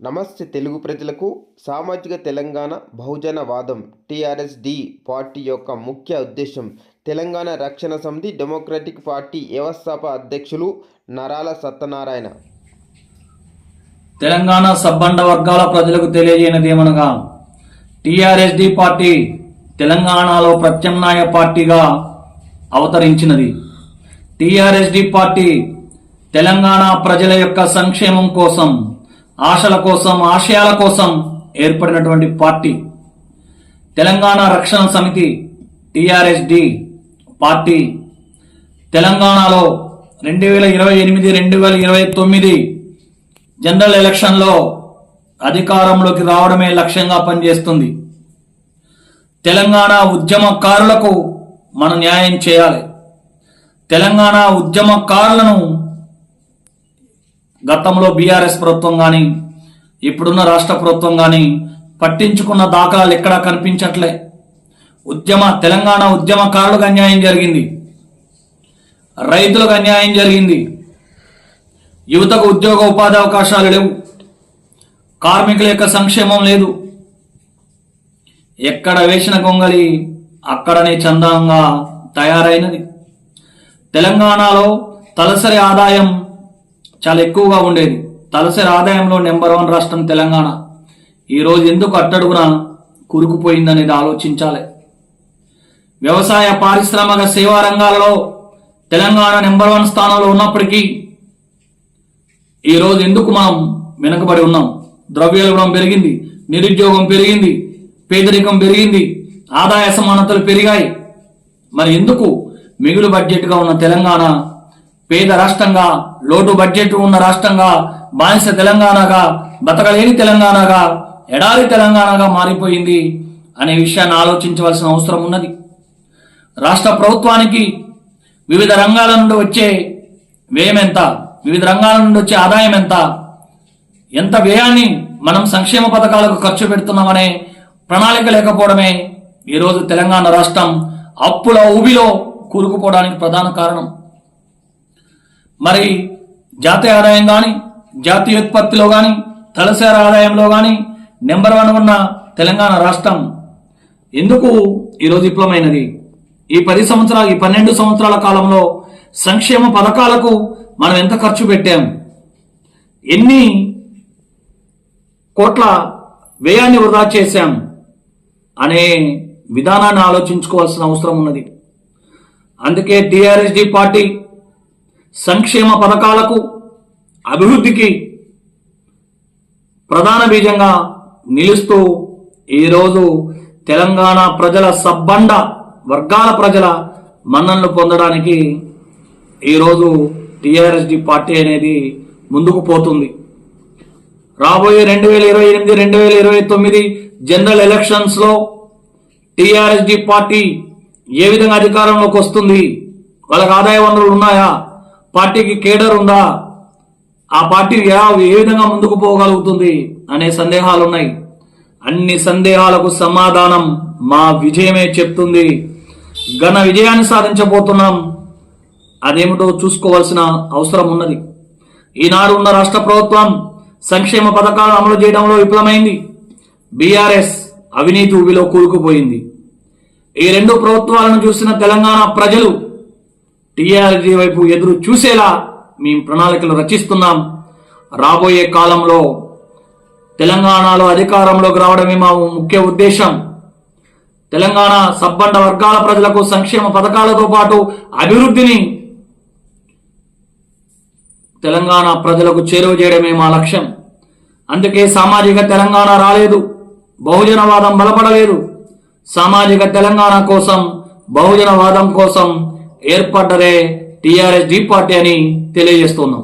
నమస్తే తెలుగు ప్రజలకు. సామాజిక తెలంగాణ బహుజన వాదం టీఆర్ఎస్ డి పార్టీ యొక్క ముఖ్య ఉద్దేశం తెలంగాణ రక్షణ సమితి డెమోక్రటిక్ పార్టీ వ్యవస్థాప అధ్యక్షులు నరాల సత్యనారాయణ. తెలంగాణ సబ్బండ వర్గాల ప్రజలకు తెలియజేయనదేమనగా ఏమనగా పార్టీ తెలంగాణలో ప్రత్యామ్నాయ పార్టీగా అవతరించినది. టిఆర్ఎస్డి పార్టీ తెలంగాణ ప్రజల యొక్క సంక్షేమం కోసం ఆశల కోసం ఆశయాల కోసం ఏర్పడినటువంటి పార్టీ. తెలంగాణ రక్షణ సమితి టిఆర్ఎస్డి పార్టీ. తెలంగాణలో రెండు వేల ఇరవై ఎనిమిది రెండు వేల ఇరవై తొమ్మిది జనరల్ ఎలక్షన్లో అధికారంలోకి రావడమే లక్ష్యంగా పనిచేస్తుంది. తెలంగాణ ఉద్యమకారులకు మనం న్యాయం చేయాలి. తెలంగాణ ఉద్యమకారులను గతంలో బీఆర్ఎస్ ప్రభుత్వం కానీ ఇప్పుడున్న రాష్ట్ర ప్రభుత్వం కానీ పట్టించుకున్న దాఖలాలు ఎక్కడా కనిపించట్లే. ఉద్యమ తెలంగాణ ఉద్యమకారులకు అన్యాయం జరిగింది. రైతులకు అన్యాయం జరిగింది. యువతకు ఉద్యోగ ఉపాధి అవకాశాలు లేవు. కార్మికుల యొక్క సంక్షేమం లేదు. ఎక్కడ వేసిన గొంగలి అక్కడనే చందంగా తయారైనది. తెలంగాణలో తలసరి ఆదాయం చాలా ఎక్కువగా ఉండేది. తలసరి ఆదాయంలో నెంబర్ వన్ రాష్ట్రం తెలంగాణ. ఈరోజు ఎందుకు అట్టడుగున కురుకుపోయిందనేది ఆలోచించాలి. వ్యవసాయ పారిశ్రామిక సేవా రంగాలలో తెలంగాణ నెంబర్ వన్ స్థానంలో ఉన్నప్పటికీ ఈ రోజు ఎందుకు మనం వెనుకబడి ఉన్నాం? ద్రవ్యోల్బణం పెరిగింది నిరుద్యోగం పెరిగింది పేదరికం పెరిగింది ఆదాయ సమానతలు పెరిగాయి. మరి ఎందుకు మిగులు బడ్జెట్గా ఉన్న తెలంగాణ పేద రాష్ట్రంగా లోటు బడ్జెట్ ఉన్న రాష్ట్రంగా బానిస తెలంగాణగా బతకలేని తెలంగాణగా ఎడారి తెలంగాణగా మారిపోయింది అనే విషయాన్ని ఆలోచించవలసిన అవసరం ఉన్నది. రాష్ట్ర ప్రభుత్వానికి వివిధ రంగాల నుండి వచ్చే వ్యయం ఎంత వివిధ రంగాల నుండి వచ్చే ఆదాయం ఎంత ఎంత వ్యయాన్ని మనం సంక్షేమ పథకాలకు ఖర్చు పెడుతున్నామనే ప్రణాళిక లేకపోవడమే ఈరోజు తెలంగాణ రాష్ట్రం అప్పుల ఊబిలో కూరుకుపోవడానికి ప్రధాన కారణం. మరి జాతీయ ఆదాయం కానీ జాతీయ ఉత్పత్తిలో కానీ తలసరి ఆదాయంలో కానీ నెంబర్ వన్ ఉన్న తెలంగాణ రాష్ట్రం ఎందుకు ఈరోజు విఫలమైనది ఈ పది సంవత్సరాలు ఈ పన్నెండు సంవత్సరాల కాలంలో సంక్షేమ పథకాలకు మనం ఎంత ఖర్చు పెట్టాం? ఎన్ని కోట్ల వ్యయాన్ని వృధా చేశాం? అనే విధానాన్ని ఆలోచించుకోవాల్సిన అవసరం ఉన్నది. అందుకే డిఆర్ఎస్డి పార్టీ సంక్షేమ పథకాలకు అభివృద్ధికి ప్రధాన బీజంగా నిలుస్తూ ఈరోజు తెలంగాణ ప్రజల సబ్బండ వర్గాల ప్రజల మన్ననలు పొందడానికి ఈరోజు టీఆర్ఎస్డి పార్టీ అనేది ముందుకు పోతుంది. రాబోయే రెండు వేల ఇరవై ఎనిమిది రెండు వేల ఇరవై తొమ్మిది జనరల్ ఎలక్షన్స్లో టీఆర్ఎస్డి పార్టీ ఏ విధంగా అధికారంలోకి వస్తుంది? వాళ్ళకి ఆదాయ వనరులు ఉన్నాయా? పార్టీకి కేడర్ ఉందా? ఆ పార్టీ ఎలా- ఏ విధంగా ముందుకు పోగలుగుతుంది అనే సందేహాలు ఉన్నాయి అన్ని సందేహాలకు సమాధానం మా విజయమే చెప్తుంది. ఘన విజయాన్ని సాధించబోతున్నాం. అదేమిటో చూసుకోవాల్సిన అవసరం ఉన్నది. ఈనాడు ఉన్న రాష్ట్ర ప్రభుత్వం సంక్షేమ పథకాలు అమలు చేయడంలో విఫలమైంది. బీఆర్ఎస్ అవినీతి ఊబిలో కూరుకుపోయింది. ఈ రెండు ప్రభుత్వాలను చూసిన తెలంగాణ ప్రజలు టీఆర్జీ వైపు ఎదురు చూసేలా మేము ప్రణాళికలు రచిస్తున్నాం. రాబోయే కాలంలో తెలంగాణలో అధికారంలోకి రావడమే మా ముఖ్య ఉద్దేశం. తెలంగాణ సబ్బండ వర్గాల ప్రజలకు సంక్షేమ పథకాలతో పాటు అభివృద్ధిని తెలంగాణ ప్రజలకు చేరువ చేయడమే మా లక్ష్యం. అందుకే సామాజిక తెలంగాణ రాలేదు బహుజనవాదం బలపడలేదు. సామాజిక తెలంగాణ కోసం బహుజనవాదం కోసం ఏర్పడ్డరే టిఆర్ఎస్ డి పార్టీ అని తెలియజేస్తున్నాం.